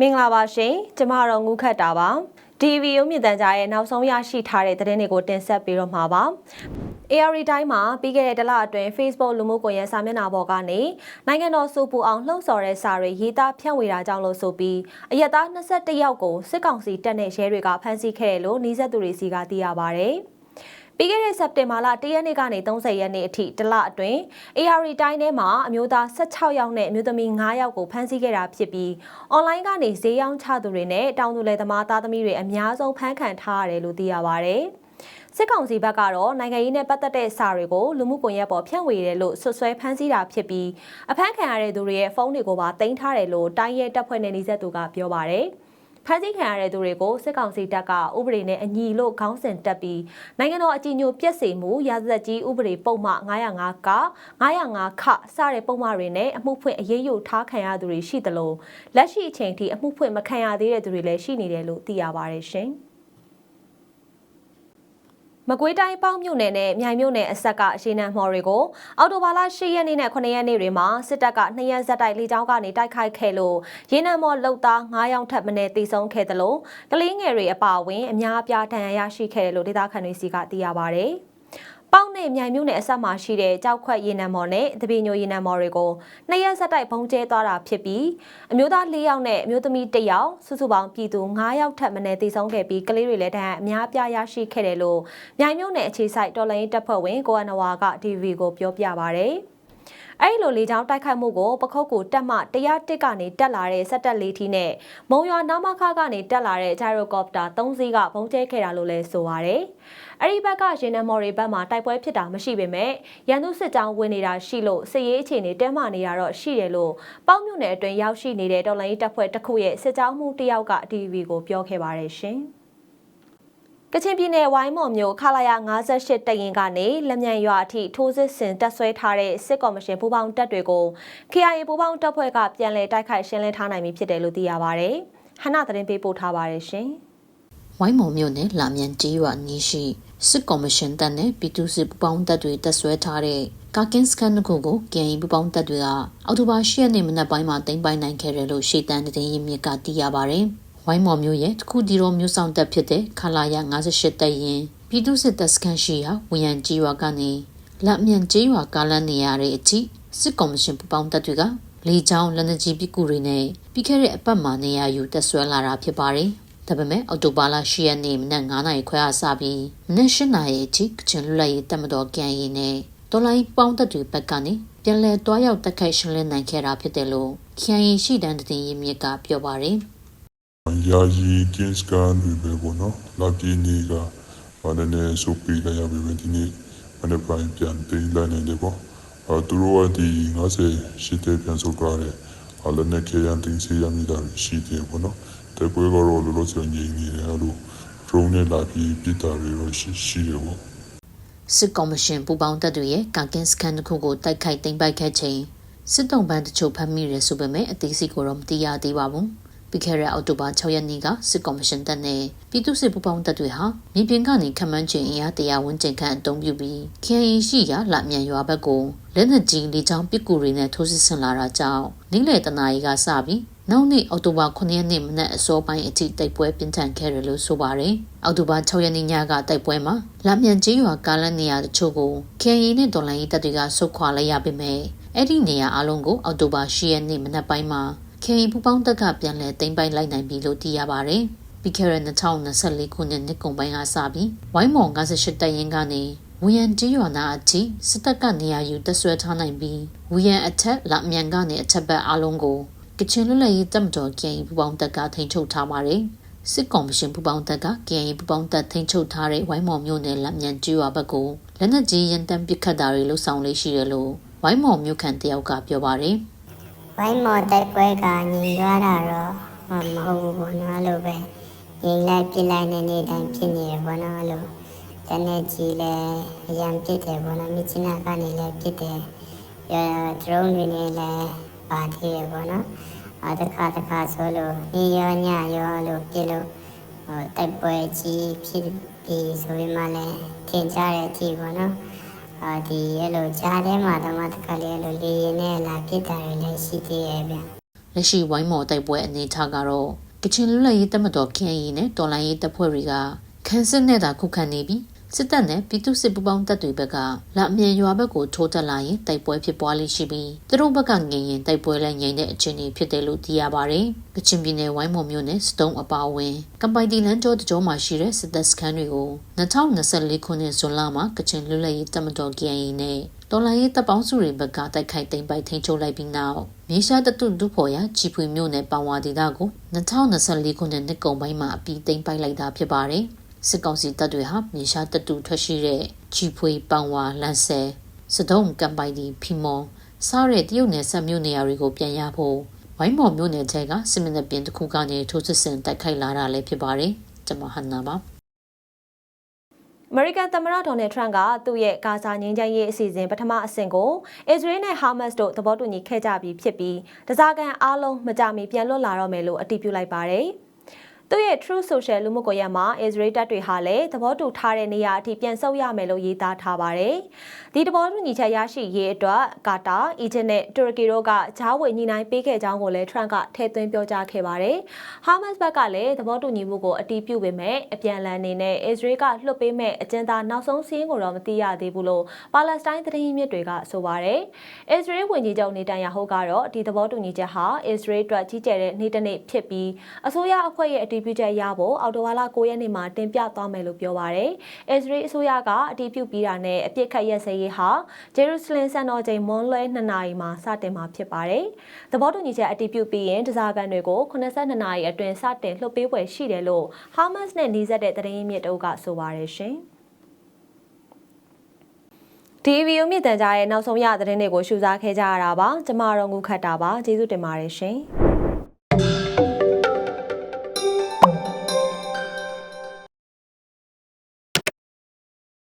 မင်္ဂလာပါရှင်ကျမတော့ငုခတ်တာပါ DV ရုံးမြင့်တန်းကြားရဲ့နောက်ဆုံးရရှိထားတဲ့သတင်းတွေကိုတင်ဆက်ပေးတော့မှာပါ AR တိုင်းမှာပြီးခဲ့တဲ့တစ်လအတွင်း Facebook လူမှုကွန်ရက်စာမျက်နှာပေါ်ကနေနိုင်ငံတော်စုပူအောင်လှုံ့ဆော်တဲ့စာတွေရေးသားဖြန့်ဝေတာကြောင့်လို့ဆိုပြီးအရက်သား21ယောက်ကိုစစ်ကောင်စီတပ်နဲ့ရဲတွေကဖမ်းဆီးခဲ့တယ်လို့နှီးဆက်သူတွေစီကသိရပါဗျ။ ပြီးခဲ့တဲ့စက်တင်ဘာလ1ရက်နေ့ကနေ30ရက်နေ့အထိတစ်လအတွင်း AR တိုင်းထဲမှာအမျိုးသား16ယောက်နဲ့အမျိုးသမီး9ယောက်ကိုဖမ်းဆီးခဲ့တာဖြစ်ပြီးအွန်လိုင်းကနေဈေးရောင်းချသူတွေနဲ့တောင်သူလယ်သမားသားသမီးတွေအများဆုံးဖမ်းခံထားရတယ်လို့သိရပါဗျ။စစ်ကောင်စီဘက်ကတော့နိုင်ငံရေးနဲ့ပတ်သက်တဲ့စာတွေကိုလူမှုကွန်ရက်ပေါ်ဖြန့်ဝေတယ်လို့ဆွဆွဲဖမ်းဆီးတာဖြစ်ပြီးအဖမ်းခံရတဲ့သူတွေရဲ့ဖုန်းတွေကိုပါတင်ထားတယ်လို့တိုင်းရဲတပ်ဖွဲ့နဲ့နှိစက်သူကပြောပါရယ် ဖမ်းဆီးခံရတဲ့သူတွေကိုစစ်ကောင်စီတပ်ကဥပဒေနဲ့အညီလို့ခေါင်းစဉ်တက်ပြီးနိုင်ငံတော်အကြီးအကျယ်ပြက်စေမှုရာဇသက်ကြီးဥပဒေပုံမှ905က905ခစတဲ့ပုံမှတွေနဲ့အမှုဖွင့်အရေးယူထားခံရသူတွေရှိသလိုလက်ရှိအချိန်ထိအမှုဖွင့်မခံရသေးတဲ့သူတွေလည်းရှိနေတယ်လို့သိရပါတယ်ရှင်။ မကွေးတိုင်းပေါင်းမြို့နယ်နဲ့မြိုင်မြို့နယ်အဆက်ကရေနံမှော်တွေကိုအော်တိုဘာလ10ရက်နေ့နဲ့9ရက်နေ့တွေမှာစစ်တပ်က2ရက်ဆက်တိုက်လေကြောင်းကနေတိုက်ခိုက်ခဲ့လို့ရေနံမှော်လုံသား9ယောက်ထပ်မံတေဆုံးခဲ့တယ်လို့ကလေးငယ်တွေအပါအဝင်အများအပြားဒဏ်ရာရရှိခဲ့တယ်လို့ဒေသခံတွေစီကသိရပါဗျ။ ပေါက်နဲ့မြိုင်မြို့နယ်အဆက်မှာရှိတဲ့ကြောက်ခွက်ရေနံမော်နဲ့တပည့်ညိုရေနံမော်တွေကိုနှစ်ရက်ဆက်တိုက်ဘုံကျဲသွားတာဖြစ်ပြီးအမျိုးသား၄ယောက်နဲ့အမျိုးသမီး၁ယောက်စုစုပေါင်းပြည်သူ9ယောက်ထပ်မံတည်ဆုံးခဲ့ပြီးကလေးတွေလည်းတန်းအများပြားရရှိခဲ့တယ်လို့မြိုင်မြို့နယ်အခြေစိုက်တော်လိုင်းတပ်ဖွဲ့ဝင်ကိုအနဝါက TV ကိုပြောပြပါရယ်။ အဲ့လိုလေကြောင်းတိုက်ခိုက်မှုကိုပခုတ်ကိုတက်မှ101ကနေတက်လာတဲ့စက်တက်လေးထီးနဲ့မုံရွာနာမခကနေတက်လာတဲ့ဂျိုင်ရိုကော်ပတာ3စီးကဘုံကျဲခဲ့တာလို့လည်းဆိုပါရယ်အဲ့ဒီဘက်ကရင်နမော်ရီဘက်မှာတိုက်ပွဲဖြစ်တာမရှိပေမဲ့ရန်သူစစ်ကြောင်းဝင်နေတာရှိလို့စစ်ရေးအခြေအနေတဲမာနေတာတော့ရှိတယ်လို့ပေါက်မြို့နယ်အတွင်းရောက်ရှိနေတဲ့တော်လိုင်းတပ်ဖွဲ့တစ်ခုရဲ့စစ်ကြောင်းမှုတစ်ယောက်က TV ကိုပြောခဲ့ပါတယ်ရှင်။ ကချင်ပြည်နယ်ဝိုင်းမော်မြို့ခလာရ58တရင်ကနေလက်မြန်ရွာအထိထိုးစစ်ဆင်တပ်ဆွဲထားတဲ့စစ်ကော်မရှင်ပူးပေါင်းတပ်တွေကို KIA ပူးပေါင်းတပ်ဖွဲ့ကပြန်လည်တိုက်ခိုက်ရှင်းလင်းထားနိုင်ပြီဖြစ်တယ်လို့သိရပါဗျ။ဟနသတင်းပေးပို့ထားပါတယ်ရှင်။ဝိုင်းမော်မြို့နယ်လာမြန်ကြီးရွာနီးရှိစစ်ကော်မရှင်တပ်နဲ့ပြည်သူ့စစ်ပူးပေါင်းတပ်တွေတပ်ဆွဲထားတဲ့ကာကင်းစကန်ကိုကို KIA ပူးပေါင်းတပ်တွေကအောက်တိုဘာ10ရက်နေ့မနက်ပိုင်းမှာတင်ပိုင်နိုင်ခဲ့တယ်လို့ရှေ့တန်းသတင်းရင်းမြစ်ကသိရပါဗျ။ ဝိုင်းမော်မျိုးရဲ့တခုတီတော်မျိုးဆောင်တပ်ဖြစ်တဲ့ခလာရ58တပ်ရင်ပြည်သူစစ်တပ်စခန်းရှိရာဝီယန်ကြီးရွာကနေလက်မြန်ကြီးရွာကားလန်းနေရတဲ့အထိစစ်ကော်မရှင်ပူပေါင်းတပ်တွေကလေကြောင်းလက်နက်ကြီးပစ်ကူတွေနဲ့ပြီးခဲ့တဲ့အပတ်မှာနေရာယူတပ်ဆွဲလာတာဖြစ်ပါတယ်။ဒါပေမဲ့အော်တိုဘာလ10ရက်နေ့မနက်9နာရီခွဲအစပြီးမနက်10နာရီအထိကချင်လွတ်လပ်ရေးတပ်မတော်ကန်ရီနဲ့တော်လိုင်းပေါင်းတပ်တွေဘက်ကနေပြန်လည်တွားရောက်တက်ခိုက်ရှင်းလင်းနိုင်ခဲ့တာဖြစ်တယ်လို့ခရိုင်ရှိတန်းတည်ရင်းမြစ်ကပြောပါတယ်။ ယာယီကင်းစကန်တွေပဲပေါ့နော်လာပြည်နေကဘာနဲ့လဲဆိုပြီးလိုက်ရပြီပဲဒီနေ့မနေ့ပိုင်းပြန်တင်လိုက်နေတယ်ပေါ့အဲသူတို့ကဒီ90ရှိတဲ့ပြန်ဆိုကြတယ်အလနဲ့ခေရန်တင်စီရမိတာရှိတယ်ပေါ့နော်တပွဲကတော့လောလောဆယ်ငြိမ်နေတယ်အဲ့လို drone နဲ့လာပြီးပြစ်တာတွေတော့ရှိရှိတယ်ပေါ့စစ်ကော်မရှင်ပူပေါင်းတပ်တွေရဲ့ကာကင်းစကန်တစ်ခုကိုတိုက်ခိုက်သိမ်းပိုက်ခဲ့ချိန်စစ်တုံးပန်းတချို့ဖမ်းမိရဆိုပေမဲ့အသေးစိတ်ကိုတော့မသိရသေးပါဘူး။ ပြီးခဲ့တဲ့အောက်တိုဘာ6ရက်နေ့ကစစ်ကော်မရှင်တပ်နဲ့ပြည်သူ့စစ်ပူးပေါင်းတပ်တွေဟာမြေပြင်ကနေခမန်းကျင်အင်အားတရာဝန်းကျင်ခန့်အုံပြုပြီး KIA ရှိရာလမြန်ရွာဘက်ကိုလက်နက်ကြီးလေကြောင်းပစ်ကူတွေနဲ့ထိုးစစ်ဆင်လာတာကြောင့်နေ့လယ်တနာရီကစပြီးနောက်နေ့အောက်တိုဘာ9ရက်နေ့မနက်အစောပိုင်းအထိတိုက်ပွဲပြင်းထန်ခဲ့တယ်လို့ဆိုပါတယ်။အောက်တိုဘာ6ရက်နေ့ညကတိုက်ပွဲမှာလမြန်ကြီးရွာကားလမ်းနေရာတချို့ကို KIA နဲ့ဒေါ်လာရေးတပ်တွေကဆုတ်ခွာလိုက်ရပေမဲ့အဲ့ဒီနေရာအလုံးကိုအောက်တိုဘာ10ရက်နေ့မနက်ပိုင်းမှာ ခေပူပေါင်းတက်ကပြန်လည်သိမ်းပိုက်လိုက်နိုင်ပြီလို့သိရပါတယ်။ပြီးခဲ့တဲ့2024ခုနှစ်နှစ်ကုန်ပိုင်းကစပြီးဝိုင်းမော်58တပ်ရင်းကနေဝီယန်ကြီးရွာနာအထိစစ်တပ်ကနေရာယူတပ်ဆွဲထားနိုင်ပြီးဝီယန်အထက်လမြန်ကနေအထက်ဘက်အလုံးကိုကချင်လွတ်လပ်ရေးတပ်မတော် KN ပူပေါင်းတပ်ကထိန်းချုပ်ထားပါတယ်။စစ်ကော်မရှင်ပူပေါင်းတပ်က KN ပူပေါင်းတပ်ထိန်းချုပ်ထားတဲ့ဝိုင်းမော်မြို့နယ်လက်မြန်ကြီးရွာဘက်ကိုလက်နက်ကြီးရန်တမ်းပစ်ခတ်တာတွေလှုပ်ဆောင်လေးရှိတယ်လို့ဝိုင်းမော်မြို့ခံတယောက်ကပြောပါတယ်။ ဝိုင်းမော်တိုက်ပွဲကညီသွားတာတော့မဟုတ်ဘူးပေါ့နော်အဲ့လိုပဲညီလိုက်ပြလိုက်နေနေတိုင်းဖြစ်နေတယ်ပေါ့နော်အဲ့လိုတနေ့ကြီးလဲအရန်ပြစ်တယ်ပေါ့နော်မြစ်ချနာကနေလဲပြစ်တယ်ရဒရုန်းတွေနဲ့လဲပါသေးတယ်ပေါ့နော်အဲတခါတခါဆိုလို့ညီရောညရောလို့ပြစ်လို့ဟိုတိုက်ပွဲကြီးဖြစ်ပြီးဆိုပြီးမှလဲထင်ကြတဲ့အကြည့်ပေါ့နော် အအာဒီအဲ့လိုကြားထဲမှာတော့မတခါလေးအဲ့လိုလေရင်နဲ့လာပြစ်တာတွေလည်းရှိသေးရဲ့ဗျလက်ရှိဝိုင်းမော်တိုက်ပွဲအနေထားကတော့ကချင်လွတ်လပ်ရေးတပ်မတော် KNY နဲ့တော်လိုင်းရေးတပ်ဖွဲ့တွေကခန်းစစ်နဲ့သာခုခံနေပြီး စစ်တပ်နဲ့ပြည်သူစစ်ပူးပေါင်းတပ်တွေဘက်ကလာအမြန်ရွာဘက်ကိုထိုးတက်လာရင်တိုက်ပွဲဖြစ်ပွားလိရှိပြီးသူတို့ဘက်ကငြိမ်ရင်တိုက်ပွဲလည်းငြိမ်တဲ့အခြေအနေဖြစ်တယ်လို့သိရပါတယ်။ကချင်ပြည်နယ်ဝိုင်းမော်မြို့နယ်စတုံးအပါအဝင်ကမ်ပိုင်တီလန်ကျောတကြောမှာရှိတဲ့စစ်တပ်စခန်းတွေကို2024ခုနှစ်ဇွန်လမှာကချင်လွတ်လပ်ရေးတပ်မတော် KNY နဲ့တော်လိုင်းရေးတပ်ပေါင်းစုတွေဘက်ကတိုက်ခိုက်သိမ်းပိုက်ထိန်းချုပ်လိုက်ပြီးနောက်မြေရှားတတုဒုဖော်ရချီဖွေမြို့နယ်ပန်ဝါဒေသကို2024ခုနှစ်နှစ်ကုန်ပိုင်းမှာအပြီးသိမ်းပိုက်လိုက်တာဖြစ်ပါတယ်။ စစ်ကောင်စီတပ်တွေဟာမြေရှားတတုထွက်ရှိတဲ့ချီဖွေပန်ဝါလန်ဆယ်စဒုံကမ်ပိုင်တီဖီမော်စားတဲ့တရုတ်နယ်ဆက်မြို့နေရာတွေကိုပြန်ရဖို့ဝိုင်းမော်မြို့နယ်ထဲကစစ်မင်းတပ်ပြင်တစ်ခုကနေထိုးစစ်ဆင်တိုက်ခိုက်လာတာလည်းဖြစ်ပါတယ်။ကျွန်မဟန်နာပါအမေရိကန်သမ္မတဒေါ်နယ်ထရန့်ကသူ့ရဲ့ဂါဇာငြိမ်းချမ်းရေးအစီအစဉ်ပထမအဆင့်ကိုအစ္စရေးနဲ့ဟာမတ်စ်တို့သဘောတူညီခဲ့ကြပြီးဖြစ်ပြီးတစားကန်အားလုံးမကြမီပြန်လွတ်လာတော့မယ်လို့အတည်ပြုလိုက်ပါတယ်။ သူ့ရဲ့ True Social လူမှုကွန်ရက်မှာ Israel တပ်တွေဟာလည်းသဘောတူထားတဲ့နေရာအထိပြန်ဆုတ်ရမယ်လို့ရေးသားထားပါတယ်။ဒီသဘောတူညီချက်ရရှိရေးအတွက်ကာတာ၊အီဂျစ်နဲ့တူရကီတို့ကဂျားဝင်ညှိနှိုင်းပေးခဲ့ကြောင်းကိုလည်း Trump ကထည့်သွင်းပြောကြားခဲ့ပါတယ်။ Hamas ဘက်ကလည်းသဘောတူညီမှုကိုအတည်ပြုပေမဲ့အပြန်အလှန်အနေနဲ့ Israel ကလွှတ်ပေးမဲ့အကျဉ်းသားနောက်ဆုံးစီးရင်ကိုတော့မသိရသေးဘူးလို့ပါလက်စတိုင်းသတင်းရင်းမြစ်တွေကဆိုပါတယ်။ Israel ဝန်ကြီးချုပ်နေတန်ယာဟုကတော့ဒီသဘောတူညီချက်ဟာ Israel အတွက်ကြီးကျယ်တဲ့နေ့တစ်နေ့ဖြစ်ပြီးအစိုးရအဖွဲ့ရဲ့အတည်ပြုချက်ရဖို့အော်တိုဝါလာ9ရက်နေ့မှာတင်ပြသွားမယ်လို့ပြောပါတယ်။ Israel အစိုးရကအတည်ပြုပြီးတာနဲ့အပြစ်ခတ်ရက်စဲရေးဟာဂျေရုဆလင်စံတော်ချိန်မွန်လွဲ2နာရီမှာစတင်မှာဖြစ်ပါတယ်။သဘောတူညီချက်အတည်ပြုပြီးရင်တစားကန်တွေကို82နာရီအတွင်းစတင်လှုပ်ပေးပွဲရှိတယ်လို့ Hamas နဲ့နှီးစပ်တဲ့သတင်းရင်းမြစ်တို့ကဆိုပါတယ်ရှင်။ဒီဗီဒီယိုမြင့်တန်ကြားရဲ့နောက်ဆုံးရသတင်းတွေကိုရှုစားခဲ့ကြရတာပါကျမတို့ငုခတ်တာပါကျေးဇူးတင်ပါတယ်ရှင်